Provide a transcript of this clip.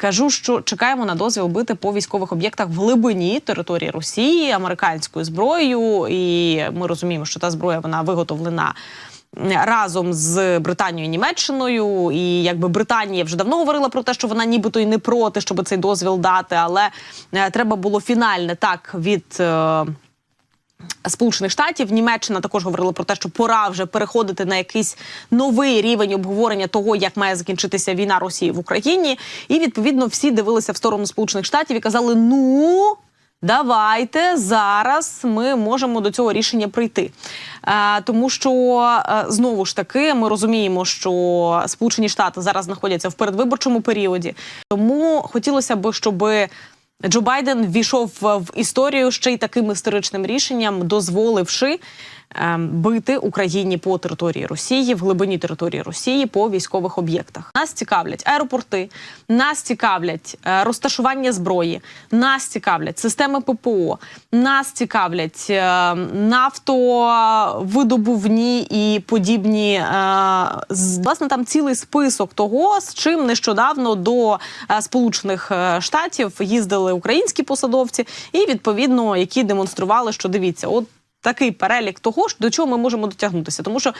Кажу, що чекаємо на дозвіл бити по військових об'єктах в глибині території Росії американською зброєю. І ми розуміємо, що та зброя вона виготовлена. Разом з Британією і Німеччиною, і якби Британія вже давно говорила про те, що вона нібито і не проти, щоб цей дозвіл дати, але е, треба було фінальне так від е, Сполучених Штатів Німеччина також говорила про те, що пора вже переходити на якийсь новий рівень обговорення того, як має закінчитися війна Росії в Україні. І відповідно всі дивилися в сторону Сполучених Штатів і казали: ну. Давайте зараз ми можемо до цього рішення прийти, е, тому що е, знову ж таки ми розуміємо, що Сполучені Штати зараз знаходяться в передвиборчому періоді. Тому хотілося б, щоби Джо Байден ввійшов в історію ще й таким історичним рішенням, дозволивши бити Україні по території Росії, в глибині території Росії по військових об'єктах. Нас цікавлять аеропорти, нас цікавлять е, розташування зброї, нас цікавлять системи ППО, нас цікавлять е, нафтовидобувні і подібні. Е, власне, там цілий список того, з чим нещодавно до Сполучених Штатів їздили українські посадовці, і відповідно які демонстрували, що дивіться, от такий перелік того, ж, до чого ми можемо дотягнутися, тому що